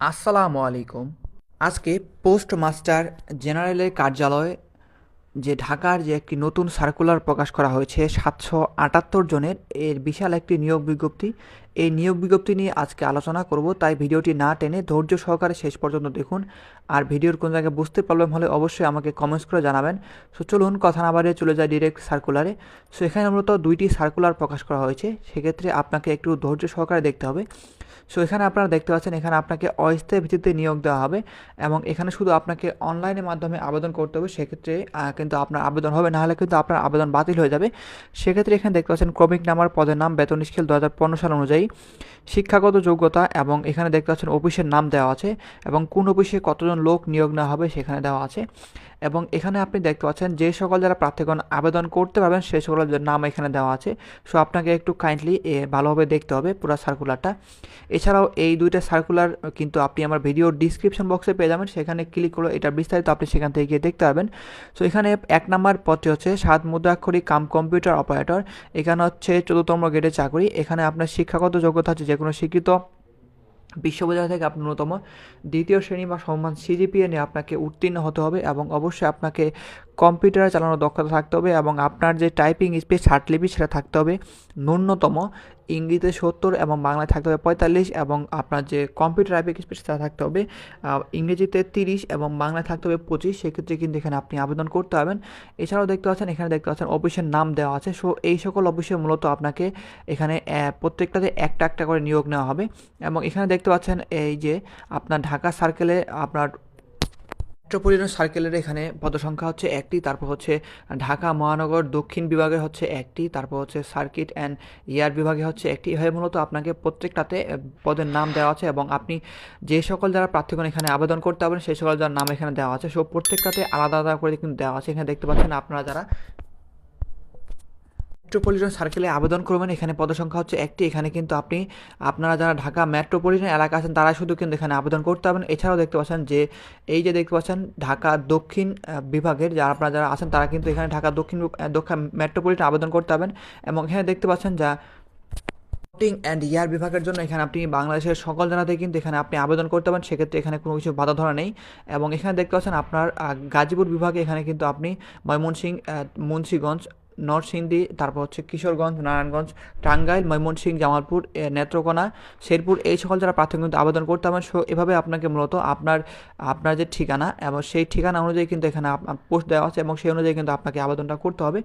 আসসালামু আলাইকুম। আজকে পোস্ট মাস্টার জেনারেলের কার্যালয়ে যে ঢাকার যে একটি নতুন সার্কুলার প্রকাশ করা হয়েছে, সাতশো আটাত্তর জনের এর বিশাল একটি নিয়োগ বিজ্ঞপ্তি। এই নিয়োগ বিজ্ঞপ্তি নিয়ে আজকে আলোচনা করব, তাই ভিডিওটি না টেনে ধৈর্য সহকারে শেষ পর্যন্ত দেখুন। আর ভিডিওর কোন জায়গায় বুঝতে প্রবলেম হলে অবশ্যই আমাকে কমেন্টস করে জানাবেন। সো চলুন কথা না বাড়িয়ে চলে যায় ডিরেক্ট সার্কুলারে সো এখানে মূলত দুইটি সার্কুলার প্রকাশ করা হয়েছে, সেক্ষেত্রে আপনাকে একটু ধৈর্য সহকারে দেখতে হবে। সো এখানে আপনারা দেখতে পাচ্ছেন, এখানে আপনাকে অস্থায়ী ভিত্তিতে নিয়োগ দেওয়া হবে এবং এখানে শুধু আপনাকে অনলাইনের মাধ্যমে আবেদন করতে হবে। সেক্ষেত্রে কিন্তু আপনার আবেদন হবে, নাহলে কিন্তু আপনার আবেদন বাতিল হয়ে যাবে। সেক্ষেত্রে এখানে দেখতে পাচ্ছেন, ক্রমিক নামার পদের নাম, বেতন স্কেল দু হাজার পনেরো সাল অনুযায়ী, শিক্ষাগত যোগ্যতা এবং এখানে দেখতে পাচ্ছেন, অফিসের নাম দেওয়া আছে এবং কোন অফিসে কতজন লোক নিয়োগ নেওয়া হবে সেখানে দেওয়া আছে। এবং এখানে আপনি দেখতে পাচ্ছেন যে সকল যারা প্রার্থীগণ আবেদন করতে পারবেন সেই সকল নাম এখানে দেওয়া আছে। সো আপনাকে একটু কাইন্ডলি ভালোভাবে দেখতে হবে পুরো সার্কুলারটা এছাড়াও এই দুইটা সার্কুলার কিন্তু আপনি আমার ভিডিওর ডিসক্রিপশন বক্সে পেয়ে যাবেন। সেখানে ক্লিক করে এটা বিস্তারিত আপনি সেখান থেকে গিয়ে দেখতে পারবেন। সো এখানে এক নাম্বার পদটি হচ্ছে সাত মুদ্রাক্ষরিক কাম কম্পিউটার অপারেটর এখানে হচ্ছে চতুর্থম গ্রেডের চাকরি। এখানে আপনার শিক্ষাগত যোগ্যতা হচ্ছে যে কোনো শিক্ষিত বিশ্ববিদ্যালয় থেকে আপনি ন্যূনতম দ্বিতীয় শ্রেণি বা সম্মান সিজিপিএ নিয়ে আপনাকে উত্তীর্ণ হতে হবে এবং অবশ্যই আপনাকে কম্পিউটারে চালানোর দক্ষতা থাকতে হবে এবং আপনার যে টাইপিং স্পিড লিপি সেটা থাকতে হবে। ন্যূনতম ইংরেজিতে সত্তর এবং বাংলায় থাকতে হবে পঁয়তাল্লিশ এবং আপনার যে কম্পিউটার টাইপিং স্পিড সেটা থাকতে হবে ইংরেজিতে তিরিশ এবং বাংলায় থাকতে হবে পঁচিশ। সেক্ষেত্রে কিন্তু এখানে আপনি আবেদন করতে পারবেন। এছাড়াও দেখতে পাচ্ছেন, এখানে দেখতে পাচ্ছেন অফিসের নাম দেওয়া আছে। সো, এই সকল অফিসে মূলত আপনাকে এখানে প্রত্যেকটাতে একটা একটা করে নিয়োগ নেওয়া হবে। এবং এখানে দেখতে পাচ্ছেন এই যে আপনার ঢাকা সার্কেলে আপনার মেট্রোপলিটন সার্কেলের এখানে পদসংখ্যা হচ্ছে একটি, তারপর হচ্ছে ঢাকা মহানগর দক্ষিণ বিভাগে হচ্ছে একটি, তারপর হচ্ছে সার্কিট অ্যান্ড এয়ার বিভাগে হচ্ছে একটি। এভাবে মূলত আপনাকে প্রত্যেকটাতে পদের নাম দেওয়া আছে এবং আপনি যে সকল যারা প্রার্থীগণ এখানে আবেদন করতে পারবেন, সেই সকল যার নাম এখানে দেওয়া আছে। সো প্রত্যেকটাতে আলাদা আলাদা করে কিন্তু দেওয়া আছে। এখানে দেখতে পাচ্ছেন আপনারা যারা মেট্রোপলিটন সার্কেলে আবেদন করবেন। এখানে পদসংখ্যা হচ্ছে একটি। এখানে কিন্তু আপনি আপনারা যারা ঢাকা মেট্রোপলিটন এলাকা আছেন তারা শুধু কিন্তু এখানে আবেদন করতে পারবেন। এছাড়াও দেখতে পাচ্ছেন যে এই যে দেখতে পাচ্ছেন ঢাকা দক্ষিণ বিভাগের যারা আপনারা যারা আছেন তারা কিন্তু এখানে ঢাকা দক্ষিণ দক্ষিণ মেট্রোপলিটন আবেদন করতে পারবেন। এবং এখানে দেখতে পাচ্ছেন যা ভোটিং অ্যান্ড ইয়ার বিভাগের জন্য এখানে আপনি বাংলাদেশের সকল জায়গাতে কিন্তু এখানে আপনি আবেদন করতে পারেন। সেক্ষেত্রে এখানে কোনো কিছু বাধা ধরা নেই। এবং এখানে দেখতে পাচ্ছেন আপনার গাজীপুর বিভাগে এখানে কিন্তু আপনি ময়মনসিংহ আহ, মুন্সিগঞ্জ নরসিংদী, তারপর হচ্ছে কিশোরগঞ্জ, নারায়ণগঞ্জ, টাঙ্গাইল, ময়মনসিংহ, জামালপুর নেত্রকোনা, শেরপুর, এই সকল যারা প্রার্থী কিন্তু আবেদন করতে পারেন সো এভাবে আপনাকে মূলত আপনার আপনার যে ঠিকানা এবং সেই ঠিকানা অনুযায়ী কিন্তু এখানে পোস্ট দেওয়া আছে এবং সেই অনুযায়ী কিন্তু আপনাকে আবেদনটা করতে হবে।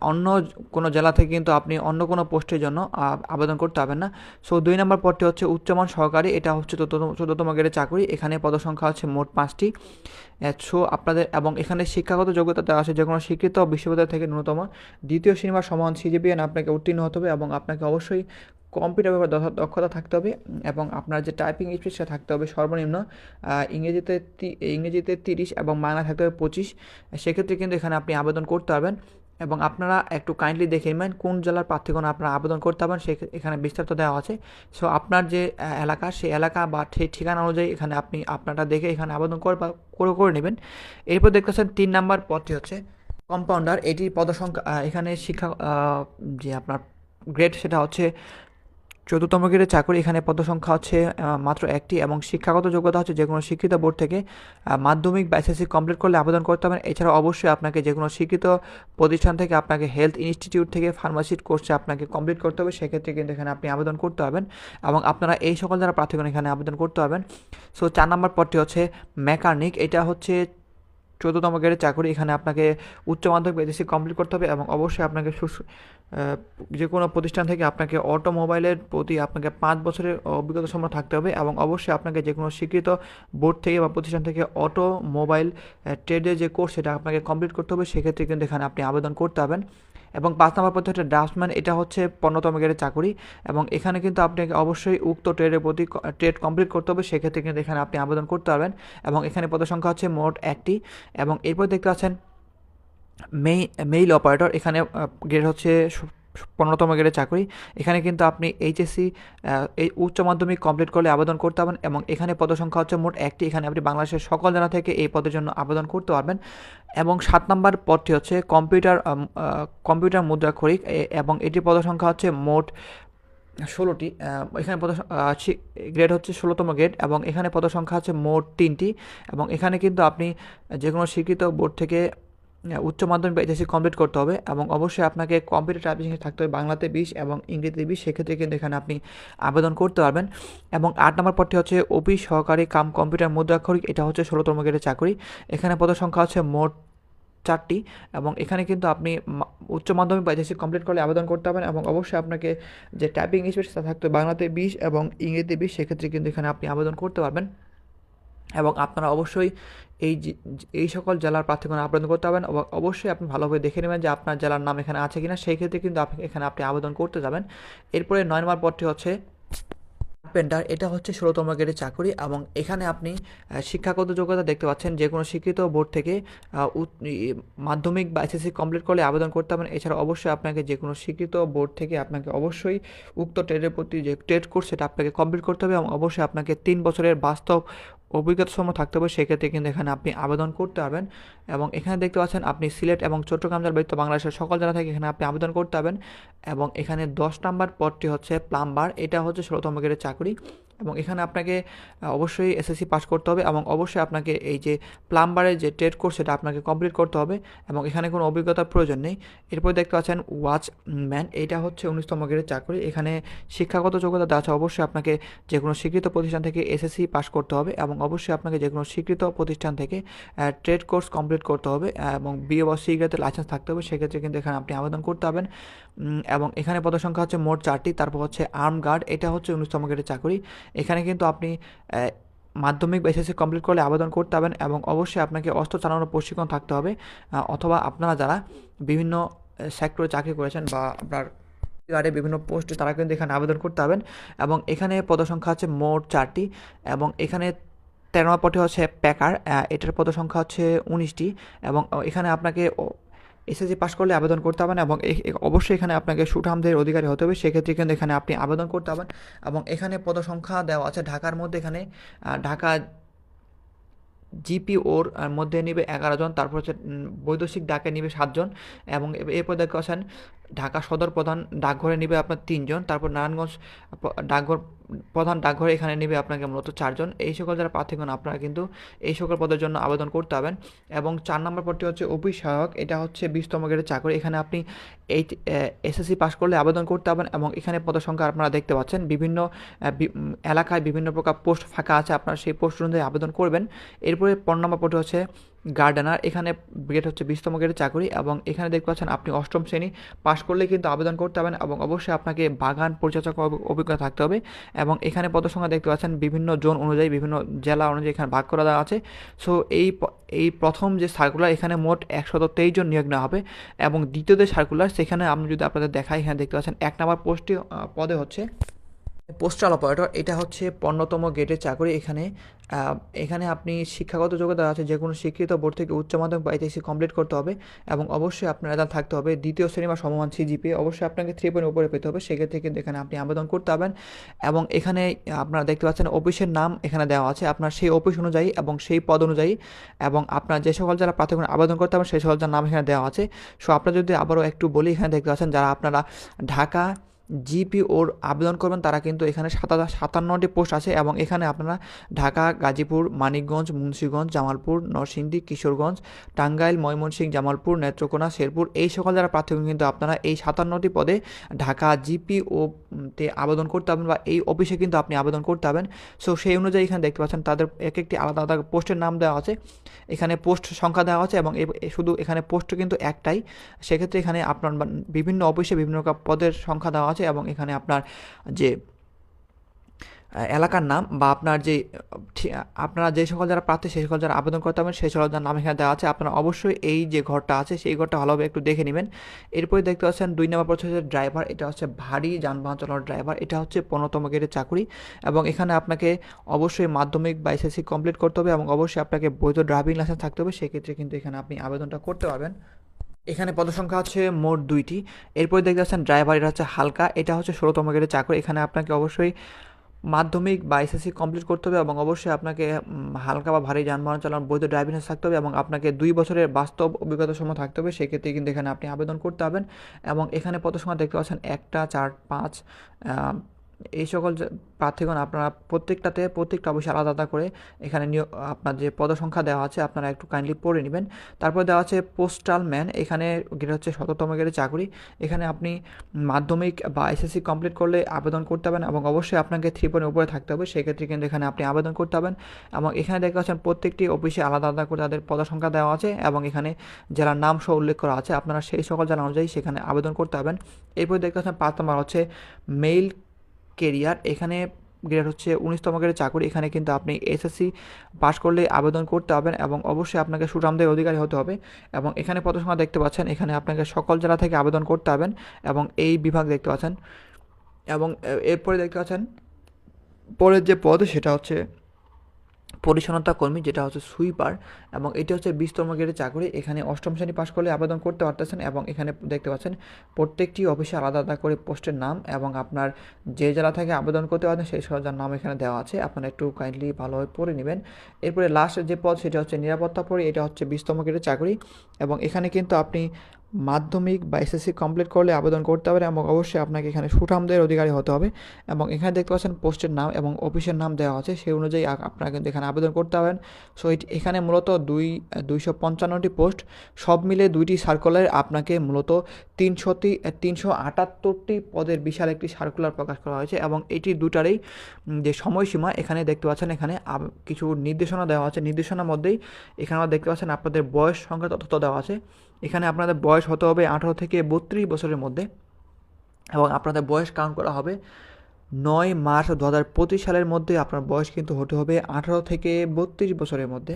অন্য কোনো জেলা থেকে কিন্তু আপনি অন্য কোনো পোস্টের জন্য আবেদন করতে পারবেন না। সো, দুই নম্বর পদটি হচ্ছে উচ্চমান সহকারী, এটা হচ্ছে চতুর্থম গ্রেডের চাকরি। এখানে পদসংখ্যা হচ্ছে মোট পাঁচটি। সো, আপনাদের, এবং এখানে শিক্ষাগত যোগ্যতা দেওয়া আছে যে কোনো শিক্ষিত বিশ্ববিদ্যালয় থেকে ন্যূনতম। দ্বিতীয় শ্রেণি বা সমান সিজিপিএন আপনাকে উত্তীর্ণ হতে হবে এবং আপনাকে অবশ্যই কম্পিউটার ব্যাপারে দক্ষ- দক্ষতা থাকতে হবে এবং আপনার যে টাইপিং স্পিড সেটা থাকতে হবে সর্বনিম্ন ইংরেজিতে ইংরেজিতে তিরিশ এবং বাংলা থাকতে হবে পঁচিশ। সেক্ষেত্রে কিন্তু এখানে আপনি আবেদন করতে পারবেন। এবং আপনারা একটু কাইন্ডলি দেখে নেবেন কোন জেলার প্রার্থীগণ আপনারা আবেদন করতে পারবেন, সে এখানে বিস্তারিত দেওয়া আছে। সো আপনার যে এলাকা, সেই এলাকা বা ঠিকানা অনুযায়ী এখানে আপনি আপনারা দেখে এখানে আবেদন করে করে করে নেবেন। এরপর দেখতেছেন তিন নাম্বার পদটি হচ্ছে কম্পাউন্ডার এটির পদসংখ্যা এখানে শিক্ষা যে আপনার গ্রেড সেটা হচ্ছে চতুর্থম গ্রেডের চাকরি, এখানে পদসংখ্যা হচ্ছে মাত্র একটি এবং শিক্ষাগত যোগ্যতা হচ্ছে যে কোনো শিক্ষিত বোর্ড থেকে মাধ্যমিক বা এসএসসি কমপ্লিট করলে আবেদন করতে পারেন। এছাড়া অবশ্যই আপনাকে যে কোনো শিক্ষিত প্রতিষ্ঠান থেকে আপনাকে হেলথ ইনস্টিটিউট থেকে ফার্মাসির কোর্সে আপনাকে কমপ্লিট করতে হবে। সেক্ষেত্রে কিন্তু এখানে আপনি আবেদন করতে পারবেন এবং আপনারা এই সকল যারা প্রার্থীগণ এখানে আবেদন করতে পারবেন। সো চার নম্বর পদটি হচ্ছে মেকানিক, এটা হচ্ছে চতুর্থম গ্রেডের চাকরি এখানে আপনাকে উচ্চ মাধ্যমিক এসএসসি কমপ্লিট করতে হবে এবং অবশ্যই আপনাকে যে কোনো প্রতিষ্ঠান থেকে আপনাকে অটোমোবাইলের প্রতি আপনাকে পাঁচ বছরের অভিজ্ঞতা সম্পন্ন থাকতে হবে এবং অবশ্যই আপনাকে যে কোনো স্বীকৃত বোর্ড থেকে বা প্রতিষ্ঠান থেকে অটোমোবাইল ট্রেডের যে কোর্স সেটা আপনাকে কমপ্লিট করতে হবে, সেক্ষেত্রে কিন্তু এখানে আপনি আবেদন করতে পারবেন। এবং পাঁচ নম্বর পথে হচ্ছে ড্রাফটম্যান এটা হচ্ছে পণ্যতম গ্রেডের চাকরি। এবং এখানে কিন্তু আপনাকে অবশ্যই উক্ত ট্রেডের প্রতি ট্রেড কমপ্লিট করতে হবে, সেক্ষেত্রে কিন্তু এখানে আপনি আবেদন করতে পারবেন। এবং এখানে পদসংখ্যা হচ্ছে মোট একটি। এবং এরপর দেখতে পাচ্ছেন, মেই, মেইল অপারেটর, এখানে গ্রেড হচ্ছে পনেরোতম গ্রেডের চাকরি। এখানে কিন্তু আপনি এইচএসসি এই উচ্চ মাধ্যমিক কমপ্লিট করলে আবেদন করতে পারবেন এবং এখানে পদসংখ্যা হচ্ছে মোট একটি। এখানে আপনি বাংলাদেশের সকল জেলা থেকে এই পদের জন্য আবেদন করতে পারবেন। এবং সাত নম্বর পদটি হচ্ছে কম্পিউটার কম্পিউটার মুদ্রাক্ষরিক, এ- এবং এটির পদসংখ্যা হচ্ছে মোট ষোলোটি। এখানে পদ গ্রেড হচ্ছে ষোলোতম গ্রেড এবং এখানে পদসংখ্যা আছে মোট তিনটি। এবং এখানে কিন্তু আপনি যে কোনো স্বীকৃত বোর্ড থেকে উচ্চ মাধ্যমিক বা এইচএসসি কমপ্লিট করতে হবে এবং অবশ্যই আপনাকে কম্পিউটার টাইপিং থাকতে হবে, বাংলাতে বিশ এবং ইংরেজিতে বিশ, সেক্ষেত্রে কিন্তু এখানে আপনি আবেদন করতে পারবেন। এবং আট নম্বর পদটি হচ্ছে অফিস সহকারী কাম কম্পিউটার মুদ্রাক্ষরিক, এটা হচ্ছে ষোলোতম গ্রেডের চাকরি। এখানে পদসংখ্যা হচ্ছে মোট চারটি এবং এখানে কিন্তু আপনি উচ্চ মাধ্যমিক বা এইচএসসি কমপ্লিট করলে আবেদন করতে পারবেন এবং অবশ্যই আপনাকে যে টাইপিং স্পিড থাকতে হবে, বাংলাতে বিশ এবং ইংরেজিতে বিশ, সেক্ষেত্রে কিন্তু এখানে আপনি আবেদন করতে পারবেন। এবং আপনারা অবশ্যই এই এই সকল জেলার প্রার্থীগণ আবেদন করতে পারবেন। এবং অবশ্যই আপনি ভালোভাবে দেখে নেবেন যে আপনার জেলার নাম এখানে আছে কিনা। সেই ক্ষেত্রে কিন্তু আপনি, এখানে আপনি আবেদন করতে যাবেন। এরপরে নয় নম্বর পদটি হচ্ছে কার্পেন্টার এটা হচ্ছে ষোলোতম গ্রেডের চাকরি এবং এখানে আপনি শিক্ষাগত যোগ্যতা দেখতে পাচ্ছেন। যে কোনো শিক্ষিত বোর্ড থেকে মাধ্যমিক বা এসএসসি কমপ্লিট করলে আবেদন করতে পারেন এছাড়া অবশ্যই আপনাকে যে কোনো শিক্ষিত বোর্ড থেকে আপনাকে অবশ্যই উক্ত ট্রেডের প্রতি যে ট্রেড কোর্স সেটা আপনাকে কমপ্লিট করতে হবে এবং অবশ্যই আপনাকে তিন বছরের বাস্তব অভিজ্ঞতা সময় থাকতে হবে, সেক্ষেত্রে কিন্তু এখানে আপনি আবেদন করতে পারবেন। এবং এখানে দেখতে পাচ্ছেন আপনি সিলেট এবং চট্টগ্রাম জেলার ব্যতীত বাংলাদেশের সকল জেলা থেকে এখানে আপনি আবেদন করতে পারবেন। এবং এখানে দশ নাম্বার পদটি হচ্ছে প্লাম্বার, এটা হচ্ছে ষোলোতম গ্রেডের চাকরি। এবং এখানে আপনাকে অবশ্যই এসএসসি পাস করতে হবে এবং অবশ্যই আপনাকে এই যে প্লাম্বারের যে ট্রেড কোর্স সেটা আপনাকে কমপ্লিট করতে হবে এবং এখানে কোনো অভিজ্ঞতার প্রয়োজন নেই। এরপরে দেখতে পাচ্ছেন ওয়াচম্যান এটা হচ্ছে উনিশতম গ্রেডের চাকরি। এখানে শিক্ষাগত যোগ্যতা দেওয়া অবশ্যই আপনাকে যে কোনো স্বীকৃত প্রতিষ্ঠান থেকে এসএসসি পাস করতে হবে এবং অবশ্যই আপনাকে যে কোনো স্বীকৃত প্রতিষ্ঠান থেকে ট্রেড কোর্স কমপ্লিট করতে হবে, এবং বিএ বা সি গ্রেডের লাইসেন্স থাকতে হবে। সেক্ষেত্রে কিন্তু এখানে আপনি আবেদন করতে পারবেন। এবং এখানে পদসংখ্যা হচ্ছে মোট চারটি, তারপর হচ্ছে আর্ম গার্ড এটা হচ্ছে উনিশতম গ্রেডের চাকরি। এখানে কিন্তু আপনি মাধ্যমিক বা এসএসসি কমপ্লিট করলে আবেদন করতে পারবেন এবং অবশ্যই আপনাকে অস্ত্র চালানোর প্রশিক্ষণ থাকতে হবে অথবা আপনারা যারা বিভিন্ন সেক্টরে চাকরি করেছেন বা আপনার গার্ডে বিভিন্ন পোস্টে তারা কিন্তু এখানে আবেদন করতে পারবেন এবং এখানে পদসংখ্যা আছে মোট চারটি এবং এখানে তেরো পদটি হচ্ছে প্যাকার এটার পদসংখ্যা হচ্ছে উনিশটি এবং এখানে আপনাকে এসএসসি পাস করলে আবেদন করতে পারেন এবং অবশ্যই এখানে আপনাকে সুঠামদের অধিকারী হতে হবে। সেক্ষেত্রে কিন্তু এখানে আপনি আবেদন করতে হবেন এবং এখানে পদসংখ্যা দেওয়া আছে। ঢাকার মধ্যে এখানে ঢাকা জিপিওর মধ্যে নিবে এগারো জন, তারপর হচ্ছে বৈদেশিক ডাকে নিবে সাতজন এবং এরপর দেখতে পাচ্ছেন ঢাকা সদর প্রধান ডাকঘরে নিবে আপনার তিনজন, তারপর নারায়ণগঞ্জ ডাকঘর, প্রধান ডাকঘরে এখানে নেবে আপনাকে মূলত চারজন। এই সকল যারা প্রার্থীগণ, আপনারা কিন্তু এই সকল পদের জন্য আবেদন করতে হবেন এবং চার নম্বর পদটি হচ্ছে অফিস সহায়ক এটা হচ্ছে বিশতম গ্রেডের চাকরি। এখানে আপনি এই এসএসসি পাস করলে আবেদন করতে পারবেন এবং এখানে পদের সংখ্যা আপনারা দেখতে পাচ্ছেন। বিভিন্ন এলাকায় বিভিন্ন প্রকার পোস্ট ফাঁকা আছে, আপনারা সেই পোস্ট অনুযায়ী আবেদন করবেন। এরপরে পনেরো নম্বর পদটি হচ্ছে গার্ডেনার, এখানে গ্রেড হচ্ছে বিশতম গ্রেডের চাকরি এবং এখানে দেখতে পাচ্ছেন আপনি অষ্টম শ্রেণি, পাশ করলে কিন্তু আবেদন করতে পারবেন এবং অবশ্যই আপনাকে বাগান পরিচর্যা অভিজ্ঞতা থাকতে হবে এবং এখানে পদসংখ্যা দেখতে পাচ্ছেন বিভিন্ন জোন অনুযায়ী বিভিন্ন জেলা অনুযায়ী এখানে ভাগ করা দেওয়া আছে। সো এই এই প্রথম যে সার্কুলার এখানে মোট একশত তেইশ জন নিয়োগ নেওয়া হবে এবং দ্বিতীয় যে সার্কুলার সেখানে আপনি যদি আপনাদের দেখাই, এখানে দেখতে পাচ্ছেন এক নম্বর পোস্টটি পদে হচ্ছে পোস্টাল অপারেটর এটা হচ্ছে পণ্যতম গেটের চাকরি। এখানে এখানে আপনি শিক্ষাগত যোগ্যতা আছে যে কোনো শিক্ষিত বোর্ড থেকে উচ্চ মাধ্যমিক বা এইচএসসি কমপ্লিট করতে হবে এবং অবশ্যই আপনার রেজাল্ট থাকতে হবে। দ্বিতীয় শ্রেণি বা সমমান সিজিপি অবশ্যই আপনাকে থ্রি পয়েন্ট উপরে পেতে হবে। সেক্ষেত্রে কিন্তু এখানে আপনি আবেদন করতে হবেন এবং এখানে আপনারা দেখতে পাচ্ছেন অফিসের নাম এখানে দেওয়া আছে। আপনার সেই অফিস অনুযায়ী এবং সেই পদ অনুযায়ী এবং আপনার যে সকল যারা প্রাথমিক আবেদন করতে হবে সেই সকল যার নাম এখানে দেওয়া আছে। সো আপনারা যদি আবারও একটু বলি, এখানে দেখতে পাচ্ছেন যারা আপনারা ঢাকা জিপি ওর আবেদন করবেন, তারা কিন্তু এখানে সাতান্ন সাতান্নটি পোস্ট আছে এবং এখানে আপনারা ঢাকা, গাজীপুর, মানিকগঞ্জ, মুন্সীগঞ্জ, জামালপুর, নরসিংদী, কিশোরগঞ্জ, টাঙ্গাইল, ময়মনসিংহ, জামালপুর, নেত্রকোনা, শেরপুর এই সকল যারা প্রাথমিক কিন্তু আপনারা এই সাতান্নটি পদে ঢাকা জিপি ও তে আবেদন করতে পারবেন বা এই অফিসে কিন্তু আপনি আবেদন করতে পারবেন। সো সেই অনুযায়ী এখানে দেখতে পাচ্ছেন তাদের এক একটি আলাদা আলাদা পোস্টের নাম দেওয়া আছে। এখানে পোস্ট সংখ্যা দেওয়া আছে এবং শুধু এখানে পোস্ট কিন্তু একটাই। সেক্ষেত্রে এখানে আপনার বিভিন্ন অফিসে বিভিন্ন পদের সংখ্যা দেওয়া আছে। এবং এখানে আপনার যে এলাকার নাম বা আপনার যে আপনারা যে সকল যারা প্রার্থী সেই সকল যারা আবেদন করতে হবে সেই সকল যার নাম এখানে দেওয়া আছে, আপনারা অবশ্যই এই যে ঘরটা আছে, সেই ঘরটা ভালোভাবে একটু দেখে নেবেন। এরপরে দেখতে পাচ্ছেন দুই নম্বর হচ্ছে ড্রাইভার, এটা হচ্ছে ভারী যানবাহন চালানোর ড্রাইভার, এটা হচ্ছে পনেরোতম গ্রেডের চাকরি এবং এখানে আপনাকে অবশ্যই মাধ্যমিক বা এসএসসি কমপ্লিট করতে হবে এবং অবশ্যই আপনাকে বৈধ ড্রাইভিং লাইসেন্স থাকতে হবে, সেক্ষেত্রে কিন্তু এখানে আপনি আবেদনটা করতে পারবেন। এখানে পদসংখ্যা হচ্ছে মোট দুইটি। এরপরে দেখতে পাচ্ছেন ড্রাইভার এটা হচ্ছে হালকা। এটা হচ্ছে ষোলোতম গ্রেডের চাকরি। এখানে আপনাকে অবশ্যই মাধ্যমিক বা এসএসসি কমপ্লিট করতে হবে এবং অবশ্যই আপনাকে হালকা বা ভারী যানবাহন চালানোর বৈধ ড্রাইভিং থাকতে হবে এবং আপনাকে দুই বছরের বাস্তব অভিজ্ঞতা সময় থাকতে হবে। সেক্ষেত্রে কিন্তু এখানে আপনি আবেদন করতে হবেন এবং এখানে পদসংখ্যা দেখতে পাচ্ছেন একটা, চার, পাঁচ এই সকল প্রার্থীগণ, আপনারা প্রত্যেকটাতে, প্রত্যেকটা অবশ্যই আলাদা আলাদা করে এখানে নিয়- আপনার যে পদসংখ্যা দেওয়া আছে, আপনারা একটু কাইন্ডলি পড়ে নেবেন। তারপর দেওয়া আছে পোস্টাল ম্যান এখানে গ্রেড হচ্ছে শততম গ্রেডের চাকরি। এখানে আপনি মাধ্যমিক বা এসএসসি কমপ্লিট করলে আবেদন করতে হবেন এবং অবশ্যই আপনাকে থ্রি পয়েন্ট উপরে থাকতে হবে। সেক্ষেত্রে কিন্তু এখানে আপনি আবেদন করতে হবেন এবং এখানে দেখতে পাচ্ছেন প্রত্যেকটি অফিসে আলাদা আলাদা করে তাদের পদসংখ্যা দেওয়া আছে এবং এখানে জেলার নাম সহ উল্লেখ করা আছে, আপনারা সেই সকল জেলা অনুযায়ী সেখানে আবেদন করতে হবেন এরপর দেখতে পাচ্ছেন পাঁচ নম্বর হচ্ছে মেইল কেরিয়ার এখানে গ্রেড হচ্ছে উনিশতম গ্রেডের চাকরি, এখানে কিন্তু আপনি এসএসসি পাস করলে আবেদন করতে হবেন এবং অবশ্যই আপনাকে সুনামদের অধিকারী হতে হবে এবং এখানে পদসংখ্যা দেখতে পাচ্ছেন, এখানে আপনাকে সকল জেলা থেকে আবেদন করতে হবেন এবং এই বিভাগ দেখতে পাচ্ছেন এবং এরপরে দেখতে পাচ্ছেন, পরের যে পদ সেটা হচ্ছে পরিচ্ছন্নতা কর্মী, যেটা হচ্ছে সুইপার, এবং এটি হচ্ছে বিশতম গ্রেডের চাকরি। এখানে অষ্টম শ্রেণি পাশ করলে আবেদন করতে পারতেছেন এবং এখানে দেখতে পাচ্ছেন প্রত্যেকটি অফিসে আলাদা আলাদা করে পোস্টের নাম এবং আপনার যে জেলা থেকে আবেদন করতে পারেন সেই যার নাম এখানে দেওয়া আছে। আপনারা একটু কাইন্ডলি ভালোভাবে পড়ে নেবেন। এরপরে লাস্টের যে পদ, সেটা হচ্ছে নিরাপত্তা পরি এটা হচ্ছে বিশতম গ্রেডের চাকরি। এবং এখানে কিন্তু আপনি মাধ্যমিক বা এসএসসি কমপ্লিট করলে আবেদন করতে হবে এবং অবশ্যই আপনাকে এখানে সুঠামদের অধিকারী হতে হবে এবং এখানে দেখতে পাচ্ছেন পোস্টের নাম এবং অফিসের নাম দেওয়া আছে। সেই অনুযায়ী আপনারা কিন্তু এখানে আবেদন করতে হবেন সো এখানে মূলত দুই, দুইশো পঞ্চান্নটি পোস্ট, সব মিলে দুইটি সার্কুলার আপনাকে মূলত তিনশোটি, তিনশো আটাত্তরটি পদের বিশাল একটি সার্কুলার প্রকাশ করা হয়েছে এবং এটি দুটারই যে সময়সীমা, এখানে দেখতে পাচ্ছেন এখানে কিছু নির্দেশনা দেওয়া আছে। নির্দেশনার মধ্যেই এখানে দেখতে পাচ্ছেন আপনাদের বয়স সংখ্যা তথ্য দেওয়া আছে। এখানে আপনাদের বয়স হতে হবে আঠারো থেকে বত্রিশ বছরের মধ্যে এবং আপনাদের বয়স কাউন্ট করা হবে নয় মার্চ দু হাজার পঁচিশ সালের মধ্যে। আপনার বয়স কিন্তু হতে হবে আঠারো থেকে বত্রিশ বছরের মধ্যে।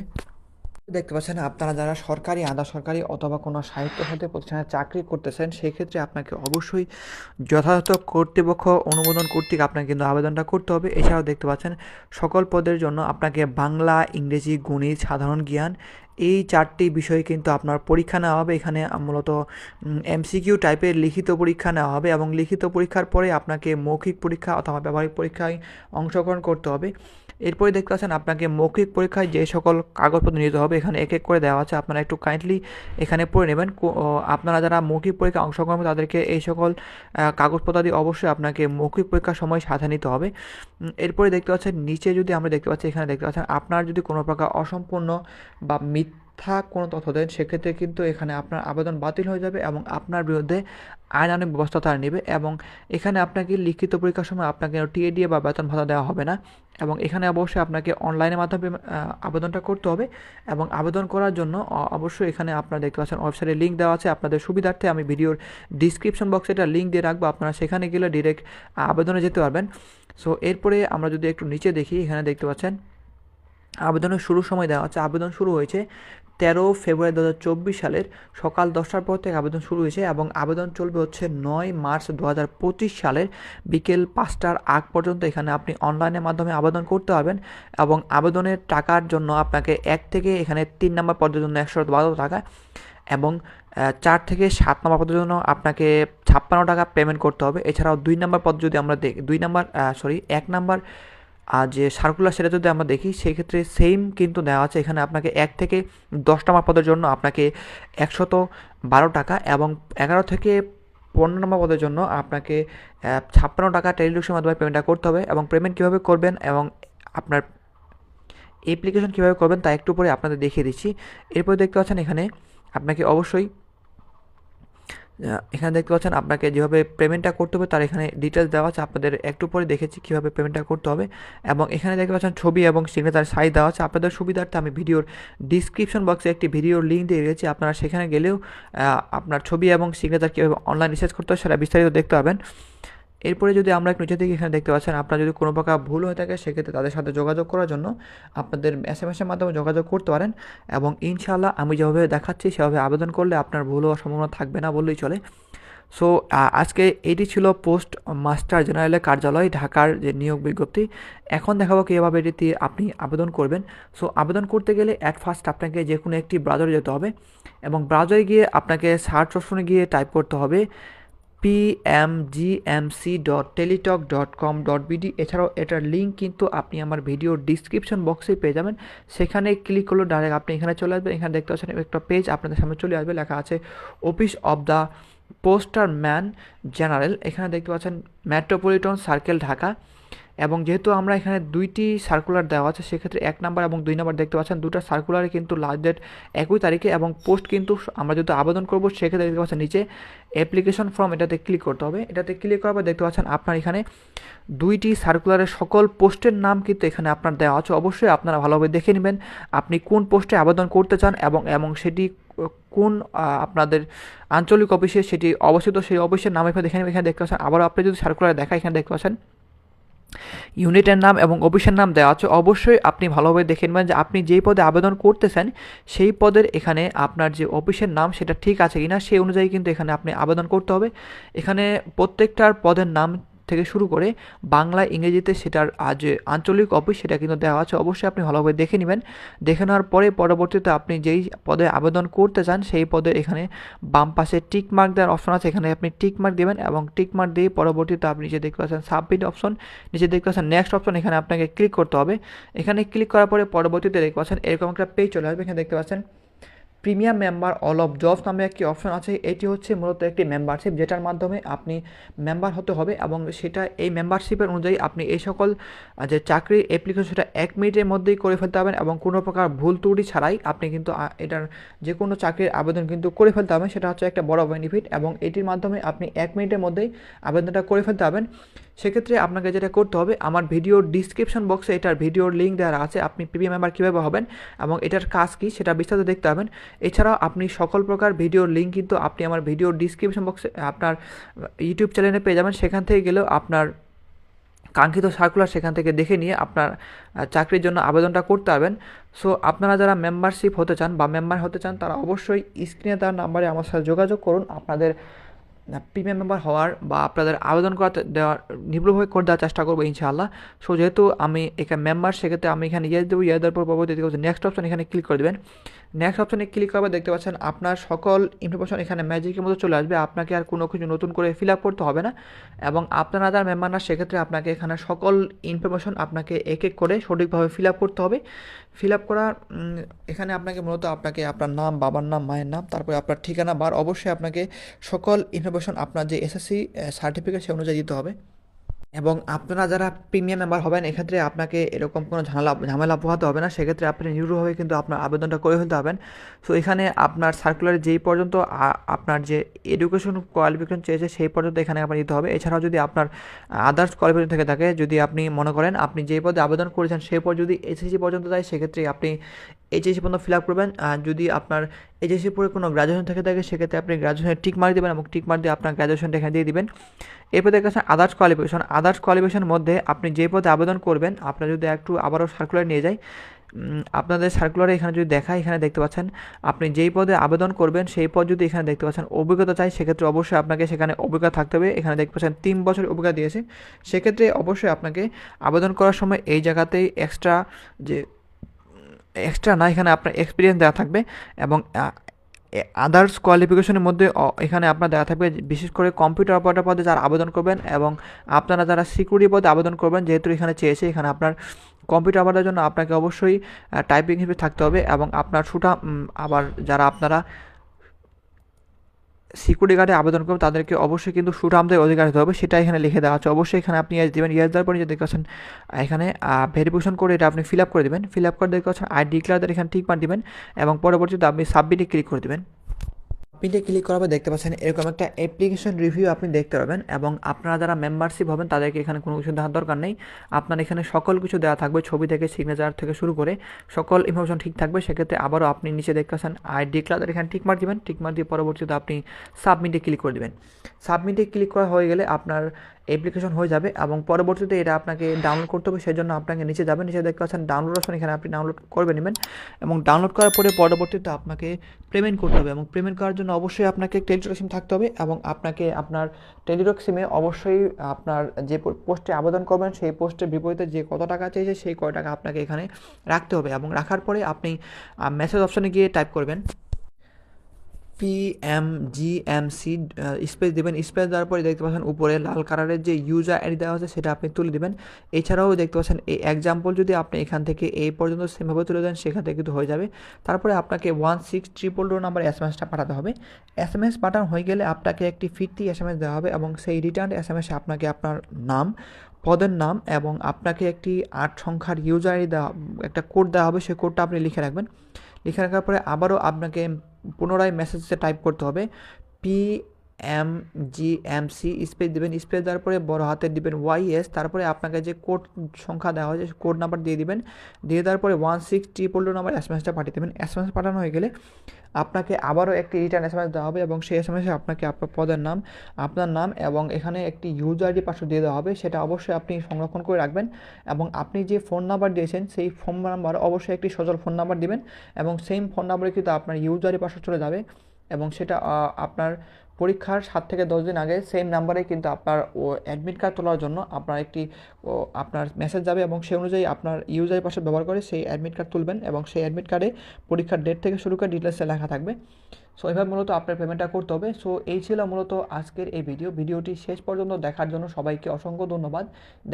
দেখতে পাচ্ছেন আপনারা যারা সরকারি, আধা সরকারি অথবা কোনো সাহিত্য সাথে প্রতিষ্ঠানে চাকরি করতেছেন, সেক্ষেত্রে আপনাকে অবশ্যই যথাযথ কর্তৃপক্ষ অনুমোদন কর্তৃক আপনাকে কিন্তু আবেদনটা করতে হবে। এছাড়াও দেখতে পাচ্ছেন সকল পদের জন্য আপনাকে বাংলা, ইংরেজি, গণিত, সাধারণ জ্ঞান এই চারটি বিষয়ে কিন্তু আপনার পরীক্ষা নেওয়া হবে। এখানে মূলত এমসিকিউ টাইপের লিখিত পরীক্ষা নেওয়া হবে এবং লিখিত পরীক্ষার পরে আপনাকে মৌখিক পরীক্ষা অথবা ব্যবহারিক পরীক্ষায় অংশগ্রহণ করতে হবে। এরপরে দেখতে পাচ্ছেন আপনাকে মৌখিক পরীক্ষায় যে সকল কাগজপত্র নিতে হবে, এখানে এক এক করে দেওয়া আছে। আপনারা একটু কাইন্ডলি এখানে পড়ে নেবেন। আপনারা যারা মৌখিক পরীক্ষায় অংশগ্রহণ তাদেরকে এই সকল কাগজপত্রাদি অবশ্যই আপনাকে মৌখিক পরীক্ষার সময় সাথে নিতে হবে। এরপরে দেখতে পাচ্ছেন, নিচে যদি আমরা দেখতে পাচ্ছি, এখানে দেখতে পাচ্ছেন, আপনার যদি কোনো প্রকার অসম্পূর্ণ বা মিথ্যা কোনো তথ্য দেন, সেক্ষেত্রে কিন্তু এখানে আপনার আবেদন বাতিল হয়ে যাবে এবং আপনার বিরুদ্ধে আইনানুগ ব্যবস্থা তারা নেবে এবং এখানে আপনাকে লিখিত পরীক্ষার সময় আপনাকে টিএডিএ বা বেতন ভাতা দেওয়া হবে না এবং এখানে অবশ্যই আপনাকে অনলাইনের মাধ্যমে আবেদনটা করতে হবে এবং আবেদন করার জন্য অবশ্যই এখানে আপনারা দেখতে পাচ্ছেন ওয়েবসাইটে লিঙ্ক দেওয়া আছে। আপনাদের সুবিধার্থে আমি ভিডিওর ডিসক্রিপশন বক্সে এটা লিঙ্ক দিয়ে রাখব, আপনারা সেখানে গেলে ডিরেক্ট আবেদনে যেতে পারবেন। সো এরপরে আমরা যদি একটু নিচে দেখি, এখানে দেখতে পাচ্ছেন আবেদনের শুরুর সময় দেওয়া আছে আবেদন শুরু হয়েছে তেরো ফেব্রুয়ারি দু চব্বিশ সালের সকাল দশটার পর থেকে আবেদন শুরু হয়েছে এবং আবেদন চলবে হচ্ছে নয় মার্চ দু পঁচিশ সালের বিকেল পাঁচটার আগ পর্যন্ত। এখানে আপনি অনলাইনের মাধ্যমে আবেদন করতে পারবেন এবং আবেদনের টাকার জন্য আপনাকে এক থেকে এখানে তিন নম্বর পদের জন্য একশো বারো টাকা এবং চার থেকে সাত নম্বর পদের জন্য আপনাকে ছাপ্পান্ন টাকা পেমেন্ট করতে হবে। এছাড়াও দুই নম্বর পদ যদি আমরা দেখি দুই নম্বর সরি এক নম্বর আর যে সার্কুলার সেটা যদি আমরা দেখি, সেক্ষেত্রে সেম কিন্তু দেওয়া আছে। এখানে আপনাকে এক থেকে দশটা নম্বর পদের জন্য আপনাকে একশত বারো টাকা এবং এগারো থেকে পনেরো নম্বর পদের জন্য আপনাকে ছাপ্পান্ন টাকা টেলিডক্সের মাধ্যমে পেমেন্টটা করতে হবে এবং পেমেন্ট কীভাবে করবেন এবং আপনার অ্যাপ্লিকেশন কীভাবে করবেন তা একটু পরে আপনাদের দেখিয়ে দিচ্ছি। এরপর দেখতে পাচ্ছেন এখানে আপনাকে অবশ্যই এখানে দেখতে পাচ্ছেন আপনাকে যেভাবে পেমেন্টটা করতে হবে, তার এখানে ডিটেলস দেওয়া আছে। আপনাদের একটু পরে দেখেছি কীভাবে পেমেন্টটা করতে হবে। এবং এখানে দেখতে পাচ্ছেন ছবি এবং সিগনেচার সাইজ দেওয়া আছে। আপনাদের সুবিধার্থে আমি ভিডিওর ডিসক্রিপশন বক্সে একটি ভিডিওর লিঙ্ক দিয়ে রেখেছি। আপনারা সেখানে গেলেও আপনার ছবি এবং সিগনেচার কীভাবে অনলাইন রিসার্চ করতে হবে সেটা বিস্তারিত দেখতে পাবেন। এরপরে যদি আমরা একটু নিচে থেকে এখানে দেখতে পাচ্ছেন, আপনার যদি কোনো প্রকার ভুল হয়ে থাকে, সেক্ষেত্রে তাদের সাথে যোগাযোগ করার জন্য আপনাদের এস এম এসের মাধ্যমে যোগাযোগ করতে পারেন এবং ইনশাআল্লাহ আমি যেভাবে দেখাচ্ছি, সেভাবে আবেদন করলে আপনার ভুল হওয়ার সম্ভাবনা থাকবে না বললেই চলে। সো আজকে এটি ছিল পোস্ট মাস্টার জেনারেলের কার্যালয়, ঢাকার যে নিয়োগ বিজ্ঞপ্তি। এখন দেখাবো কীভাবে এটি আপনি আবেদন করবেন। সো আবেদন করতে গেলে অ্যাট ফার্স্ট আপনাকে যে কোনো একটি ব্রাউজারে যেতে হবে এবং ব্রাউজারে গিয়ে আপনাকে সার্চ অপশনে গিয়ে টাইপ করতে হবে। PMGMC dot Teletalk dot com dot BD এছাড়াও এটার লিঙ্ক কিন্তু আপনি আমার ভিডিওর ডিসক্রিপশন বক্সে পেয়ে যাবেন। সেখানে ক্লিক করলে ডাইরেক্ট আপনি এখানে চলে আসবেন। এখানে দেখতে পাচ্ছেন একটা পেজ আপনাদের সামনে চলে আসবে। লেখা আছে অফিস অব দ্য পোস্টার ম্যান জেনারেল এখানে দেখতে পাচ্ছেন মেট্রোপলিটন সার্কেল ঢাকা এবং যেহেতু আমরা এখানে দুইটি সার্কুলার দেওয়া আছে, সেক্ষেত্রে এক নাম্বার এবং দুই নাম্বার দেখতে পাচ্ছেন। দুটো সার্কুলারে কিন্তু লাস্ট ডেট একই তারিখে এবং পোস্ট কিন্তু আমরা যেহেতু আবেদন করব, সেক্ষেত্রে দেখতে পাচ্ছেন নিচে অ্যাপ্লিকেশন ফর্ম এটাতে ক্লিক করতে হবে। এটাতে ক্লিক করার পর দেখতে পাচ্ছেন আপনার এখানে দুইটি সার্কুলারের সকল পোস্টের নাম কিন্তু এখানে আপনার দেওয়া আছে। অবশ্যই আপনারা ভালোভাবে দেখে নেবেন আপনি কোন পোস্টে আবেদন করতে চান এবং এবং সেটি কোন আপনাদের আঞ্চলিক অফিসে সেটি অবস্থিত সেই অফিসের নাম এখানে দেখে নেবেন। এখানে দেখতে পাচ্ছেন, আবারও আপনি যদি সার্কুলার দেখা এখানে দেখতে পাচ্ছেন ইউনিটের নাম এবং অফিসের নাম দেওয়া আছে। অবশ্যই আপনি ভালোভাবে দেখে নেবেন যে আপনি যেই পদে আবেদন করতেছেন, সেই পদের এখানে আপনার যে অফিসের নাম সেটা ঠিক আছে কিনা, সেই অনুযায়ী কিন্তু এখানে আপনি আবেদন করতে হবে। এখানে প্রত্যেকটার পদের নাম থেকে শুরু করে বাংলা, ইংরেজিতে সেটার যে আঞ্চলিক অফিস সেটা কিন্তু দেওয়া আছে, অবশ্যই আপনি ভালোভাবে দেখে নেবেন। দেখে নেওয়ার পরে পরবর্তীতে আপনি যেই পদে আবেদন করতে চান, সেই পদে এখানে বাম পাশে টিক মার্ক দেওয়ার অপশন আছে, এখানে আপনি টিক মার্ক দেবেন এবং টিক মার্ক দিয়ে পরবর্তীতে আপনি নিচে দেখতে পাচ্ছেন সাবমিট অপশন নিচে দেখতে পাচ্ছেন নেক্সট অপশন এখানে আপনাকে ক্লিক করতে হবে। এখানে ক্লিক করার পরে পরবর্তীতে দেখতে পাচ্ছেন এরকম একটা পেজ চলে আসবে, এখানে দেখতে পাচ্ছেন premium member all of jobs নামে একটি অপশন আছে। এটি হচ্ছে মূলত একটি মেম্বারশিপ যেটার মাধ্যমে আপনি মেম্বার হতে হবে এবং সেটা এই মেম্বারশিপের অনুযায়ী আপনি এই সকল যে চাকরি অ্যাপ্লিকেশন সেটা এক মিনিটের মধ্যেই করে ফেলতে পারবেন এবং কোনো প্রকার ভুল ত্রুটি ছাড়াই আপনি কিন্তু এটার যে কোনো চাকরির আবেদন কিন্তু করে ফেলতে পারবেন সেটা হচ্ছে একটা বড় বেনিফিট এবং এটির মাধ্যমে আপনি এক মিনিটের মধ্যেই আবেদনটা করে ফেলতে পারবেন। সেক্ষেত্রে আপনাকে যেটা করতে হবে, আমার ভিডিওর ডিসক্রিপশন বক্সে এটার ভিডিওর লিঙ্ক দেওয়া আছে, আপনি পিপি মেম্বার কীভাবে হবেন এবং এটার কাজ কী সেটা বিস্তারিত দেখতে পাবেন। এছাড়াও আপনি সকল প্রকার ভিডিওর লিঙ্ক কিন্তু আপনি আমার ভিডিওর ডিসক্রিপশন বক্সে আপনার ইউটিউব চ্যানেলে পেয়ে যাবেন। সেখান থেকে গেলেও আপনার কাঙ্ক্ষিত সার্কুলার সেখান থেকে দেখে নিয়ে আপনার চাকরির জন্য আবেদনটা করতে পারবেন। সো আপনারা যারা মেম্বারশিপ হতে চান বা মেম্বার হতে চান, তারা অবশ্যই স্ক্রিনে তার নাম্বারে আমার সাথে যোগাযোগ করুন। আপনাদের প্রিমিয়াম মেম্বার হওয়ার বা আপনাদের আবেদন করা দেওয়ার নির্ভুলভাবে করে দেওয়ার চেষ্টা করব ইনশাআল্লাহ। সো যেহেতু আমি এখানে মেম্বার সেক্ষেত্রে আমি এখানে ইয়ে দেবো ইয়ে দেওয়ার পর পরবর্তী নেক্সট অপশন এখানে ক্লিক করে দেবেন। নেক্সট অপশনে ক্লিক করবে, দেখতে পাচ্ছেন আপনার সকল ইনফরমেশন এখানে ম্যাজিকের মতো চলে আসবে। আপনাকে আর কোনো কিছু নতুন করে ফিল আপ করতে হবে না। এবং আপনারা যারা মেম্বার না, সেক্ষেত্রে আপনাকে এখানে সকল ইনফরমেশন আপনাকে এক এক করে সঠিকভাবে ফিল আপ করতে হবে। ফিল আপ করার এখানে আপনাকে মূলত আপনাকে আপনার নাম, বাবার নাম, মায়ের নাম, তারপরে আপনার ঠিকানা, বার, অবশ্যই আপনাকে সকল ইনফরমেশন আপনার যে এসএসসি সার্টিফিকেট সে অনুযায়ী দিতে হবে। এবং আপনারা যারা প্রিমিয়াম মেম্বার হবেন, এক্ষেত্রে আপনাকে এরকম কোনো ঝামেলা ঝামেলা পোহাতে হবে না। সেক্ষেত্রে আপনি নিরুভাবে কিন্তু আপনার আবেদনটা করে ফেলতে হবেন সো এখানে আপনার সার্কুলারে যেই পর্যন্ত আপনার যে এডুকেশন কোয়ালিফিকেশন চেয়েছে, সেই পর্যন্ত এখানে আপনার দিতে হবে। এছাড়াও যদি আপনার আদার্স কোয়ালিফিকেশন থেকে থাকে, যদি আপনি মনে করেন আপনি যেই পদে আবেদন করেছেন, সেই পর যদি এসএসসি পর্যন্ত যায়, সেক্ষেত্রে আপনি এইচএসসি পর্যন্ত ফিল আপ করবেন। আর যদি আপনার এইচএসসি পরে কোনো গ্রাজুয়েশন থেকে থাকে সেক্ষেত্রে আপনি গ্রাজুয়েশনের টিক মার্ক দেবেন এবং টিক মার্ক দিয়ে আপনার গ্রাজুয়েশনটা এখানে দিয়ে দিবেন। এরপর দেখা যাচ্ছে আদার্স কোয়ালিফিকেশন আদার্স কোয়ালিফিকেশনের মধ্যে আপনি যে পদে আবেদন করবেন, আপনার যদি একটু আবারও সার্কুলার নিয়ে যায় আপনাদের সার্কুলারে এখানে যদি দেখা এখানে দেখতে পাচ্ছেন, আপনি যেই পদে আবেদন করবেন, সেই পদ যদি এখানে দেখতে পাচ্ছেন, অভিজ্ঞতা চাই, সেক্ষেত্রে অবশ্যই আপনাকে সেখানে অভিজ্ঞতা থাকতে হবে। এখানে দেখতে পাচ্ছেন, তিন বছর অভিজ্ঞতা দিয়েছে। সেক্ষেত্রে অবশ্যই আপনাকে আবেদন করার সময় এই জায়গাতেই এক্সট্রা যে এক্সট্রা না, এখানে আপনার এক্সপিরিয়েন্স দেওয়া থাকবে এবং আদার্স কোয়ালিফিকেশনের মধ্যে এখানে আপনার দেওয়া থাকবে বিশেষ করে কম্পিউটার অপারেটর পদে যারা আবেদন করবেন এবং আপনারা যারা সিকিউরিটি পদে আবেদন করবেন, যেহেতু এখানে চেয়েছে, এখানে আপনার কম্পিউটার অপারেটার জন্য আপনাকে অবশ্যই টাইপিং হিসেবে থাকতে হবে এবং আপনার ছুটা আবার যারা আপনারা সিকিউরিটি গার্ডে আবেদন করবেন তাদেরকে অবশ্যই কিন্তু সুট আমদের অধিকার হতে হবে সেটা এখানে লিখে দেওয়া আছে। অবশ্যই এখানে আপনি দেবেন ইয়াস দেওয়ার পরে যে দেখতে পাচ্ছেন এখানে ভেরিফিকেশন করে এটা আপনি ফিল আপ করে দেবেন। ফিল আপ করে দেখতে পাচ্ছেন আই এখানে ঠিক মার দেবেন এবং পরবর্তীতে আপনি সাবমিটে ক্লিক করে দেবেন। আপনি ক্লিক করার দেখতে পাচ্ছেন এরকম একটা অ্যাপ্লিকেশন রিভিউ আপনি দেখতে পাবেন এবং আপনারা যারা মেম্বারশিপ হবেন, তাদেরকে এখানে কোনো কিছু দেওয়ার দরকার নেই। আপনার এখানে সকল কিছু দেওয়া থাকবে, ছবি থেকে সিগনেচার থেকে শুরু করে সকল ইনফরমেশন ঠিক থাকবে। সেক্ষেত্রে আবারও আপনি নিচে দেখতে পাচ্ছেন আইডি ডিক্লার এখানে ঠিক মার দেবেন। ঠিক মার দিয়ে পরবর্তীতে আপনি সাবমিটে ক্লিক করে দেবেন। সাবমিটে ক্লিক করা হয়ে গেলে আপনার অ্যাপ্লিকেশন হয়ে যাবে এবং পরবর্তীতে এটা আপনাকে ডাউনলোড করতে হবে সেই জন্য আপনাকে নিচে যাবেন। নিচে দেখতে পাচ্ছেন ডাউনলোড অপশন এখানে আপনি ডাউনলোড করবে নেবেন এবং ডাউনলোড করার পরে পরবর্তীতে আপনাকে পেমেন্ট করতে হবে এবং পেমেন্ট করার জন্য অবশ্যই আপনাকে টেলিটক সিম থাকতে হবে এবং আপনাকে আপনার টেলিটক সিমে অবশ্যই আপনার যে পোস্টে আবেদন করবেন, সেই পোস্টের বিপরীতে যে কত টাকা চাইছে সেই কয় টাকা আপনাকে এখানে রাখতে হবে এবং রাখার পরে আপনি মেসেজ অপশনে গিয়ে টাইপ করবেন। P M G M C space দেবেন। স্পেস দেওয়ার পরে দেখতে পাচ্ছেন উপরে লাল কালারের যে ইউজার আইডি দেওয়া আছে, সেটা আপনি তুলে দেবেন। এছাড়াও দেখতে পাচ্ছেন এই এক্সাম্পল যদি আপনি এখান থেকে এই পর্যন্ত সেমভাবে তুলে দেন, সেখান থেকে কিন্তু হয়ে যাবে। তারপরে আপনাকে one six triple two number S M এসটা পাঠাতে হবে। এস এম এস পাঠানো হয়ে গেলে আপনাকে একটি ফিরতি এস এম এস দেওয়া হবে এবং সেই রিটার্ন এস এম এসে আপনাকে আপনার নাম, পদের নাম এবং আপনাকে একটি আট সংখ্যার ইউজার আইডি দেওয়া, একটা কোড দেওয়া হবে। সেই কোডটা আপনি লিখে রাখবেন। লিখে রাখার পরে আবারও আপনাকে পুনরায় মেসেজে টাইপ করতে হবে P M G M C space দেবেন, স্পেস দেওয়ার পরে বড় হাতে দিবেন ওয়াই এস, তারপরে আপনাকে যে কোড সংখ্যা দেওয়া হয়েছে কোড নাম্বার দিয়ে দিবেন। দিয়ে দেওয়ার পরে one six triple two number S M এসটা পাঠিয়ে দেবেন। এস এম এস পাঠানো হয়ে গেলে আপনাকে আবারও একটি রিটার্ন এস এম এস দেওয়া হবে এবং সেই এস এম এসে আপনাকে আপনার পদের নাম, আপনার নাম এবং এখানে একটি ইউজার আইডি পাসওয়ার্ড দিয়ে দেওয়া হবে। সেটা অবশ্যই আপনি সংরক্ষণ করে রাখবেন এবং আপনি যে ফোন নাম্বার দিয়েছেন, সেই ফোন নাম্বার অবশ্যই একটি সচল ফোন নাম্বার দিবেন এবং সেম ফোন নাম্বারে কিন্তু আপনার ইউজার আইডি পাসওয়ার্ড চলে যাবে এবং সেটা আপনার পরীক্ষার সাত থেকে দশ দিন আগে সেম নাম্বারে কিন্তু আপনার ও অ্যাডমিট কার্ড তোলার জন্য আপনার একটি আপনার মেসেজ যাবে এবং সেই অনুযায়ী আপনার ইউজার পাসওয়ার্ড ব্যবহার করে সেই অ্যাডমিট কার্ড তুলবেন এবং সেই অ্যাডমিট কার্ডে পরীক্ষার ডেট থেকে শুরু করে ডিটেলসে লেখা থাকবে। সো এভাবে মূলত আপনার পেমেন্টটা করতে হবে। সো এই ছিল মূলত আজকের এই ভিডিও ভিডিওটি শেষ পর্যন্ত দেখার জন্য সবাইকে অসংখ্য ধন্যবাদ।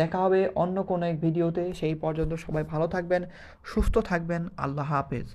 দেখা হবে অন্য কোনো এক ভিডিওতে সেই পর্যন্ত সবাই ভালো থাকবেন, সুস্থ থাকবেন। আল্লাহ হাফেজ।